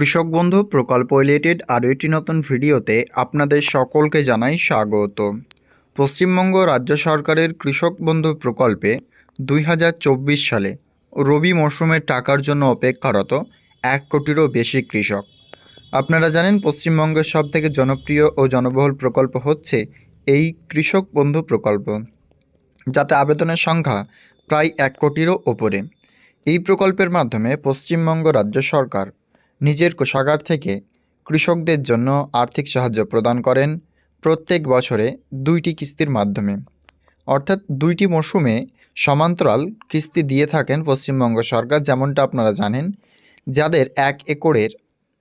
কৃষক বন্ধু, প্রকল্প রিলেটেড আরও একটি নতুন ভিডিওতে আপনাদের সকলকে জানাই স্বাগত। পশ্চিমবঙ্গ রাজ্য সরকারের কৃষক বন্ধু প্রকল্পে দুই হাজার চব্বিশ সালে রবি মরশুমের টাকার জন্য অপেক্ষারত এক কোটিরও বেশি কৃষক। আপনারা জানেন পশ্চিমবঙ্গের সবথেকে জনপ্রিয় ও জনবহুল প্রকল্প হচ্ছে এই কৃষক বন্ধু প্রকল্প, যাতে আবেদনের সংখ্যা প্রায় এক কোটিরও ওপরে। এই প্রকল্পের মাধ্যমে পশ্চিমবঙ্গ রাজ্য সরকার নিজের কোষাগার থেকে কৃষকদের জন্য আর্থিক সাহায্য প্রদান করেন প্রত্যেক বছরে দুইটি কিস্তির মাধ্যমে। অর্থাৎ দুইটি মরশুমে সমান্তরাল কিস্তি দিয়ে থাকেন পশ্চিমবঙ্গ সরকার, যেমনটা আপনারা জানেন, যাদের এক একরের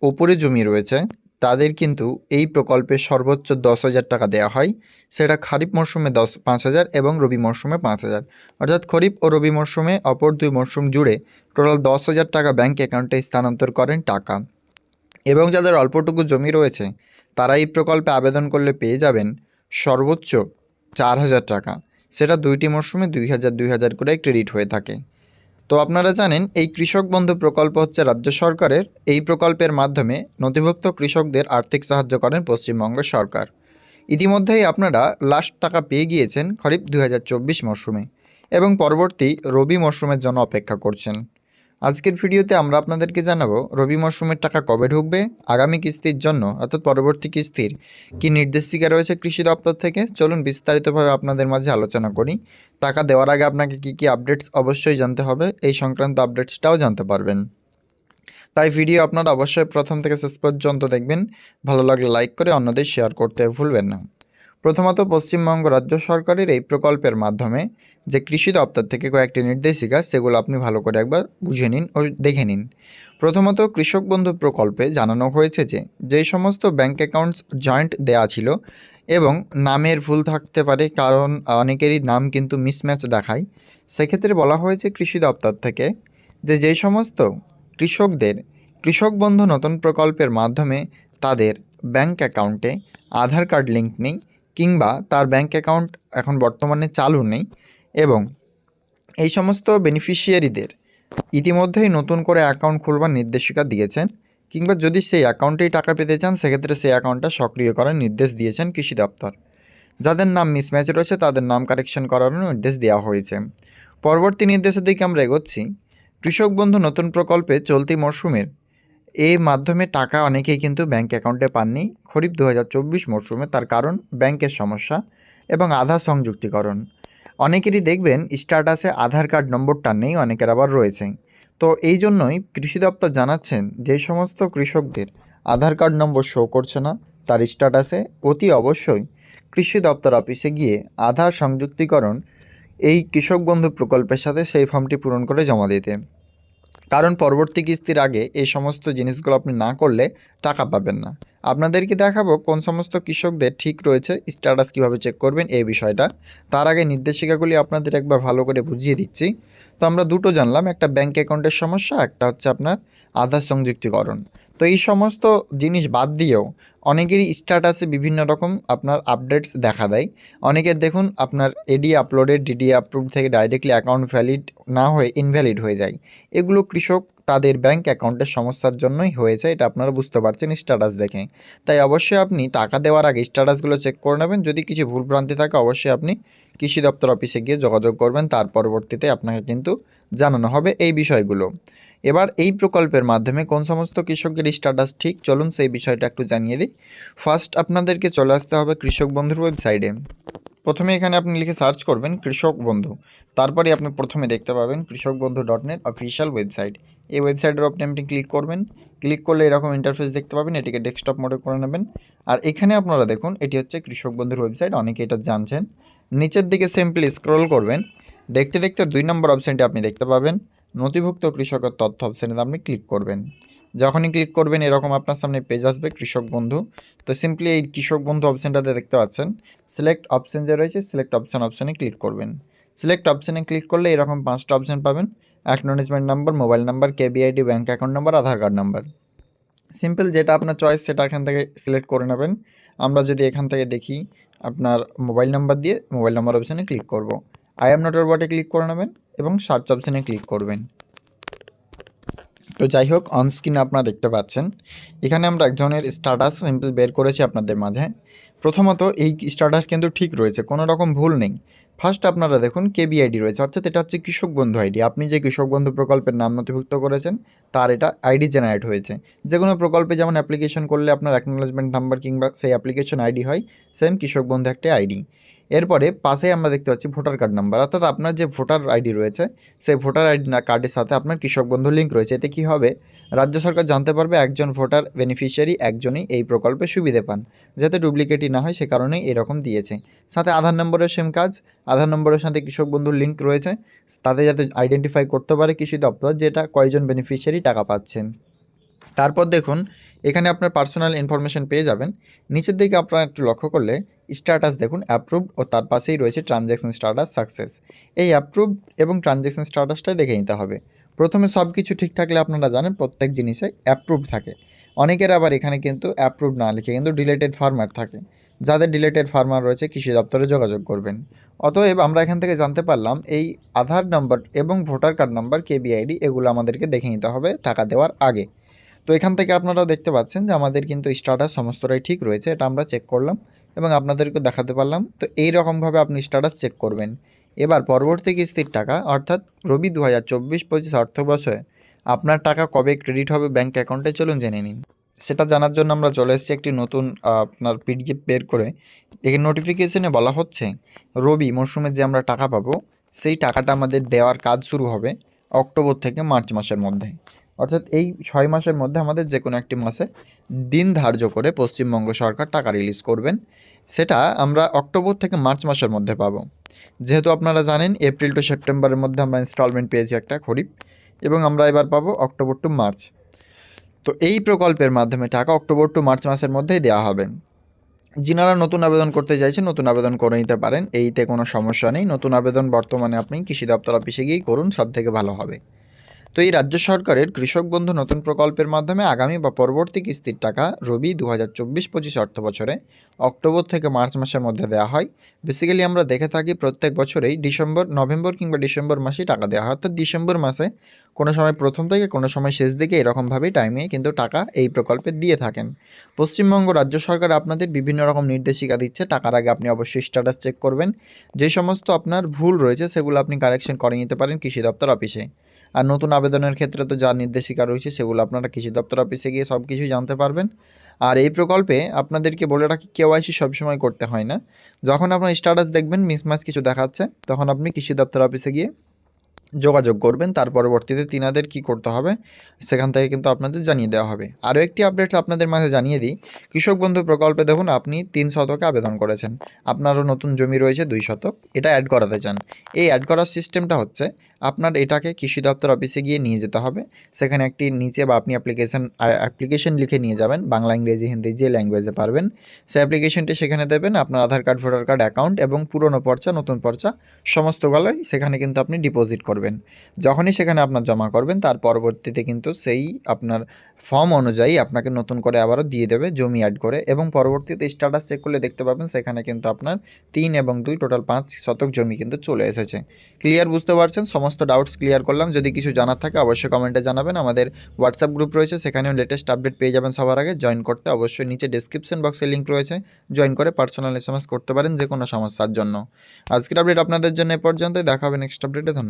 ওপরে জমি রয়েছে। তাদের কিন্তু এই প্রকল্পে সর্বোচ্চ দশ হাজার টাকা দেওয়া হয়। সেটা খারিফ মরশুমে দশ, পাঁচ হাজার এবং রবি মরশুমে পাঁচ হাজার। অর্থাৎ খরিফ ও রবি মরশুমে অপর দুই মরশুম জুড়ে টোটাল দশ হাজার টাকা ব্যাঙ্ক অ্যাকাউন্টে স্থানান্তর করেন টাকা। এবং যাদের অল্পটুকু জমি রয়েছে, তারা এই প্রকল্পে আবেদন করলে পেয়ে যাবেন সর্বোচ্চ চার হাজার টাকা। সেটা দুইটি মরশুমে দুই হাজার দুই হাজার করে ক্রেডিট হয়ে থাকে। তো আপনারা জানেন, এই কৃষক বন্ধু প্রকল্প হচ্ছে রাজ্য সরকারের। এই প্রকল্পের মাধ্যমে নথিভুক্ত কৃষকদের আর্থিক সাহায্য করেন পশ্চিমবঙ্গ সরকার। ইতিমধ্যেই আপনারা লাস্ট টাকা পেয়ে গিয়েছেন খরিফ দু হাজার চব্বিশ মরশুমে এবং পরবর্তী রবি মরশুমের জন্য অপেক্ষা করছেন। আজকের ভিডিওতে আমরা আপনাদেরকে জানাব, রবি মরশুমের টাকা কবে ঢুকবে, আগামী কিস্তির জন্য অর্থাৎ পরবর্তী কিস্তির কি নির্দেশিকা রয়েছে কৃষি দপ্তর থেকে, চলুন বিস্তারিতভাবে আপনাদের মাঝে আলোচনা করি। টাকা দেওয়ার আগে আপনাকে কি কি আপডেটস অবশ্যই জানতে হবে, এই সংক্রান্ত আপডেটসটাও জানতে পারবেন। তাই ভিডিও আপনারা অবশ্যই প্রথম থেকে শেষ পর্যন্ত দেখবেন, ভালো লাগলে লাইক করে অন্যদের শেয়ার করতে ভুলবেন না। প্রথমত পশ্চিমবঙ্গ রাজ্য সরকারের এই প্রকল্পের মাধ্যমে যে কৃষি দপ্তর থেকে কয়েকটি নির্দেশিকা, সেগুলো আপনি ভালো করে একবার বুঝে নিন ও দেখে নিন। প্রথমত কৃষক বন্ধু প্রকল্পে জানানো হয়েছে যে, যেই সমস্ত ব্যাঙ্ক অ্যাকাউন্টস জয়েন্ট দেওয়া ছিল এবং নামের ভুল থাকতে পারে, কারণ অনেকেরই নাম কিন্তু মিসম্যাচ দেখায়, সেক্ষেত্রে বলা হয়েছে কৃষি দপ্তর থেকে যে, যেই সমস্ত কৃষকদের, কৃষক বন্ধু নতুন প্রকল্পের মাধ্যমে তাদের ব্যাঙ্ক অ্যাকাউন্টে আধার কার্ড লিঙ্ক নেই কিংবা তার ব্যাঙ্ক অ্যাকাউন্ট এখন বর্তমানে চালু নেই এবং এই সমস্ত বেনিফিশিয়ারিদের ইতিমধ্যেই নতুন করে অ্যাকাউন্ট খুলবার নির্দেশিকা দিয়েছেন কিংবা যদি সেই অ্যাকাউন্টেই টাকা পেতে চান, সেক্ষেত্রে সেই অ্যাকাউন্টটা সক্রিয় করার নির্দেশ দিয়েছেন কৃষি দপ্তর। যাদের নাম মিসম্যাচ রয়েছে, তাদের নাম কারেকশন করারও নির্দেশ দেওয়া হয়েছে। পরবর্তী নির্দেশের দিকে আমরা এগোচ্ছি। কৃষক বন্ধু নতুন প্রকল্পে চলতি মরশুমের এই মাধ্যমে টাকা অনেকেই কিন্তু ব্যাঙ্ক অ্যাকাউন্টে পাননি। খরিফ দু হাজার চব্বিশ মরশুমে তার কারণ ব্যাংকের সমস্যা এবং আধার সংযুক্তিকরণ। অনেকেরই দেখবেন স্ট্যাটাসে আধার কার্ড নম্বরটা নেই, অনেকের আবার রয়েছে। তো এই জন্যই কৃষি দপ্তর জানাচ্ছেন যে সমস্ত কৃষকদের আধার কার্ড নম্বর শো করছে না। তার স্ট্যাটাসে অতি অবশ্যই কৃষি দপ্তর অফিসে গিয়ে আধার সংযুক্তিকরণ এই কৃষক বন্ধু প্রকল্পের সাথে সেই ফর্মটি পূরণ করে জমা দিতে। কারণ পরবর্তী কিস্তির আগে এই সমস্ত জিনিসগুলো আপনি না করলে টাকা পাবেন না। আপনাদেরকে দেখাবো কোন সমস্ত কৃষকদের ঠিক রয়েছে স্ট্যাটাস কীভাবে চেক করবেন এই বিষয়টা। তার আগে নির্দেশিকাগুলি আপনাদের একবার ভালো করে বুঝিয়ে দিচ্ছি। তো আমরা দুটো জানলাম, একটা ব্যাঙ্ক অ্যাকাউন্টের সমস্যা, একটা হচ্ছে আপনার আধার সংযুক্তিকরণ। তো এই সমস্ত জিনিস বাদ দিয়েও অনেকেরই স্ট্যাটাসে বিভিন্ন রকম আপনার আপডেটস দেখা দেয়। অনেকের দেখুন আপনার এডি আপলোডেড ডিডি অ্যাপ্রুভ থেকে ডাইরেক্টলি অ্যাকাউন্ট ভ্যালিড না হয়ে ইনভ্যালিড হয়ে যায়। এগুলো কৃষক তাদের ব্যাঙ্ক অ্যাকাউন্টের সমস্যার জন্যই হয়েছে, এটা আপনারা বুঝতে পারছেন স্ট্যাটাস দেখে। তাই অবশ্যই আপনি টাকা দেওয়ার আগে স্ট্যাটাসগুলো চেক করে নেবেন। যদি কিছু ভুলভ্রান্তি থাকে, অবশ্যই আপনি কৃষি দপ্তর অফিসে গিয়ে যোগাযোগ করবেন। তার পরবর্তীতে আপনাকে কিন্তু জানানো হবে এই বিষয়গুলো। এবার এই প্রকল্পের মাধ্যমে কোন সমস্ত কৃষকদের স্ট্যাটাস ঠিক, চলুন সেই বিষয়টা একটু জানিয়ে দিই। ফার্স্ট আপনাদেরকে চলে আসতে হবে কৃষক বন্ধুর ওয়েবসাইটে প্রথমে এখানে আপনি লিখে সার্চ করবেন কৃষক বন্ধু। তারপরে আপনি প্রথমে দেখতে পাবেন কৃষক বন্ধু ডট নেট অফিসিয়াল ওয়েবসাইট এই ওয়েবসাইটের আপনি আপনি ক্লিক করবেন। ক্লিক করলে এরকম ইন্টারফেস দেখতে পাবেন, এটিকে ডেস্কটপ মোডে করে নেবেন। আর এখানে আপনারা দেখুন, এটি হচ্ছে কৃষক বন্ধুর ওয়েবসাইট অনেকে এটা জানছেন। নিচের দিকে সিম্পলি স্ক্রল করবেন। দেখতে দেখতে দুই নম্বর অপশানটি আপনি দেখতে পাবেন। নথিভুক্ত কৃষকের তথ্য অপশানে আপনি ক্লিক করবেন। যখনই ক্লিক করবেন, এরকম আপনার সামনে পেজ আসবে, কৃষক বন্ধু। তো সিম্পলি এই কৃষক বন্ধু অপশানটাতে দেখতে পাচ্ছেন। সিলেক্ট অপশান যে রয়েছে সিলেক্ট অপশান অপশানে ক্লিক করবেন। সিলেক্ট অপশানে ক্লিক করলে এরকম পাঁচটা অপশান পাবেন। Acknowledgement number mobile number KBID bank account number Aadhaar card number simple যেটা আপনার চয়েস সেটা এখান থেকে সিলেক্ট করে নেবেন। আমরা যদি এখান থেকে দেখি, আপনার মোবাইল নাম্বার দিয়ে মোবাইল নাম্বার অপশানে ক্লিক করব। আই এম নট রোবটে ক্লিক করে নেবেন এবং সার্চ অপশানে ক্লিক করবেন। তো যাই হোক অন স্ক্রিনে আপনারা দেখতে পাচ্ছেন, এখানে আমরা একজনের স্ট্যাটাস সিম্পল বের করেছি আপনাদের মাঝে। প্রথমত, এই স্ট্যাটাস কিন্তু ঠিক রয়েছে, কোনো রকম ভুল নেই। ফার্স্ট আপনারা দেখুন কেবি আইডি রয়েছে, অর্থাৎ এটা হচ্ছে কৃষক বন্ধু আইডি আপনি যে কৃষক বন্ধু প্রকল্পের নাম নথিভুক্ত করেছেন, তার এটা আইডি জেনারেট হয়েছে। যে কোনো প্রকল্পে যেমন অ্যাপ্লিকেশন করলে আপনার অ্যাকনোলেজমেন্ট নাম্বার কিংবা সেই অ্যাপ্লিকেশন আইডি হয় সেম কৃষক বন্ধু একটা আইডি এরপরে পাশে আমরা দেখতে পাচ্ছি ভোটার কার্ড নাম্বার। অর্থাৎ আপনার যে ভোটার আইডি রয়েছে, সেই ভোটার আইডি কার্ডের সাথে আপনার কৃষক বন্ধু লিঙ্ক রয়েছে। এতে কী হবে? রাজ্য সরকার জানতে পারবে একজন ভোটার বেনিফিশিয়ারি একজনই এই প্রকল্পে সুবিধে পান, যাতে ডুপ্লিকেটই না হয়, সে কারণেই এরকম দিয়েছে। সাথে আধার নম্বরের সেম কাজ, আধার নম্বরের সাথে কৃষক বন্ধুর লিঙ্ক রয়েছে। তাতে যাতে আইডেন্টিফাই করতে পারে কৃষি দপ্তর, যেটা কয়জন বেনিফিশিয়ারি টাকা পাচ্ছেন। তারপর দেখুন এখানে আপনার পার্সোনাল ইনফরমেশন পেয়ে যাবেন। নিচের দিকে আপনারা একটু লক্ষ্য করলে স্ট্যাটাস দেখুন অ্যাপ্রুভড ও তার পাশেই রয়েছে ট্রানজ্যাকশন স্ট্যাটাস সাকসেস এই অ্যাপ্রুভড এবং ট্রানজ্যাকশন স্ট্যাটাসটাই দেখে নিতে হবে। প্রথমে সব কিছু ঠিক থাকলে আপনারা জানেন প্রত্যেক জিনিসে অ্যাপ্রুভ থাকে। অনেকের আবার এখানে কিন্তু অ্যাপ্রুভ না লিখে কিন্তু ডিলেটেড ফার্মার থাকে। যাদের ডিলেটেড ফার্মার রয়েছে কৃষি দপ্তরে যোগাযোগ করবেন। অতএব আমরা এখান থেকে জানতে পারলাম এই আধার নাম্বার এবং ভোটার কার্ড নাম্বার কেবিআইডি এগুলো আমাদেরকে দেখে নিতে হবে, টাকা দেওয়ার আগে। তো এখান থেকে আপনারা দেখতে পাচ্ছেন যে আমাদের কিন্তু স্ট্যাটাস সমস্তটাই ঠিক রয়েছে, এটা আমরা চেক করলাম এবং আপনাদেরকে দেখাতে পারলাম। তো এই রকমভাবে আপনি স্ট্যাটাস চেক করবেন। এবার পরবর্তী কিস্তির টাকা, অর্থাৎ রবি দু হাজার চব্বিশ পঁচিশ অর্থ বছরে আপনার টাকা কবে ক্রেডিট হবে ব্যাঙ্ক অ্যাকাউন্টে চলুন জেনে নিন। সেটা জানার জন্য আমরা চলে এসেছি একটি নতুন আপনার পিডিএফ বের করে। এখানে নোটিফিকেশনে বলা হচ্ছে, রবি মরশুমে যে আমরা টাকা পাবো, সেই টাকাটা আমাদের দেওয়ার কাজ শুরু হবে অক্টোবর থেকে মার্চ মাসের মধ্যে। অর্থাৎ এই ছয় মাসের মধ্যে আমাদের যে কোনো একটি মাসে দিন ধার্য করে পশ্চিমবঙ্গ সরকার টাকা রিলিজ করবেন। সেটা আমরা অক্টোবর থেকে মার্চ মাসের মধ্যে পাব। যেহেতু আপনারা জানেন, এপ্রিল টু সেপ্টেম্বরের মধ্যে আমরা ইনস্টলমেন্ট পেয়েছি একটা খরিফ এবং আমরা এবার পাবো অক্টোবর টু মার্চ। তো এই প্রকল্পের মাধ্যমে টাকা অক্টোবর টু মার্চ মাসের মধ্যেই দেওয়া হবে। যিনারা নতুন আবেদন করতে চাইছেন, নতুন আবেদন করে নিতে পারেন। এইতে কোনো সমস্যা নেই। নতুন আবেদন বর্তমানে আপনি কৃষি দপ্তর অফিসে গিয়েই করুন সব থেকে ভালো হবে। তো এই রাজ্য সরকারের কৃষক বন্ধু নতুন প্রকল্পের মাধ্যমে আগামী বা পরবর্তী কিস্তির টাকা রবি দু হাজার চব্বিশ পঁচিশ অর্থ বছরে অক্টোবর থেকে মার্চ মাসের মধ্যে দেওয়া হয়। বেসিক্যালি আমরা দেখে থাকি প্রত্যেক বছরেই ডিসেম্বর, নভেম্বর কিংবা ডিসেম্বর মাসেই টাকা দেওয়া হয়। অর্থাৎ ডিসেম্বর মাসে কোনো সময় প্রথম থেকে কোনো সময় শেষ দিকে এরকমভাবেই টাইমে কিন্তু টাকা এই প্রকল্পে দিয়ে থাকেন। পশ্চিমবঙ্গ রাজ্য সরকার আপনাদের বিভিন্ন রকম নির্দেশিকা দিচ্ছে। টাকার আগে আপনি অবশ্যই স্ট্যাটাস চেক করবেন। যে সমস্ত আপনার ভুল রয়েছে সেগুলো আপনি কারেকশন করে নিতে পারেন কৃষি দপ্তর অফিসে আর নতুন আবেদনের ক্ষেত্রে তো যা নির্দেশিকা রয়েছে সেগুলো আপনারা কৃষি দপ্তর অফিসে গিয়ে সব কিছুই জানতে পারবেন। আর এই প্রকল্পে আপনাদেরকে বলে রাখি কেওয়াইসি সবসময় করতে হয় না। যখন আপনার স্ট্যাটাস দেখবেন মিসম্যাচ কিছু দেখাচ্ছে, তখন আপনি কৃষি দপ্তর অফিসে গিয়ে যোগাযোগ করবেন, তার পরবর্তীতে তিনাদের কি করতে হবে সেখান থেকে কিন্তু আপনাদের জানিয়ে দেওয়া হবে। আরও একটি আপডেট আপনাদের মাঝে জানিয়ে দিই, কৃষক বন্ধু প্রকল্পে দেখুন আপনি তিন শতকে আবেদন করেছেন, আপনারও নতুন জমি রয়েছে দুই শতক, এটা অ্যাড করাতে চান। এই অ্যাড করার সিস্টেমটা হচ্ছে আপনার এটাকে কৃষি দপ্তর অফিসে গিয়ে নিয়ে যেতে হবে, সেখানে একটি নিচে বা আপনি অ্যাপ্লিকেশন অ্যাপ্লিকেশন লিখে নিয়ে যাবেন, বাংলা, ইংরেজি, হিন্দি যে ল্যাঙ্গুয়েজে পারবেন সেই অ্যাপ্লিকেশনটি সেখানে দেবেন, আপনার Aadhaar card voter card account এবং পুরনো পর্চা, নতুন পর্চা সমস্তগুলোই সেখানে কিন্তু আপনি ডিপোজিট করবেন। যখনই সেখানে আপনার জমা করবেন, তার পরবর্তীতে কিন্তু সেই আপনার ফর্ম অনুযায়ী আপনাকে নতুন করে আবারও দিয়ে দেবে জমি অ্যাড করে এবং পরবর্তীতে স্ট্যাটাস চেক করলে দেখতে পাবেন সেখানে কিন্তু আপনার তিন এবং দুই টোটাল পাঁচ শতক জমি কিন্তু চলে এসেছে। ক্লিয়ার বুঝতে পারছেন? সমস্ত ডাউটস ক্লিয়ার করলাম। যদি কিছু জানার থাকে অবশ্যই কমেন্টে জানাবেন। আমাদের হোয়াটসঅ্যাপ গ্রুপ রয়েছে, সেখানেও লেটেস্ট আপডেট পেয়ে যাবেন সবার আগে। জয়েন করতে অবশ্যই নিচে ডিসক্রিপশন বক্সে লিঙ্ক রয়েছে। জয়েন করে পার্সোনাল এস করতে পারেন যে কোনো সমস্যার জন্য। আজকের আপডেট আপনাদের জন্য এ পর্যন্তই। দেখা হবে নেক্সট আপডেটে ধন্যবাদ।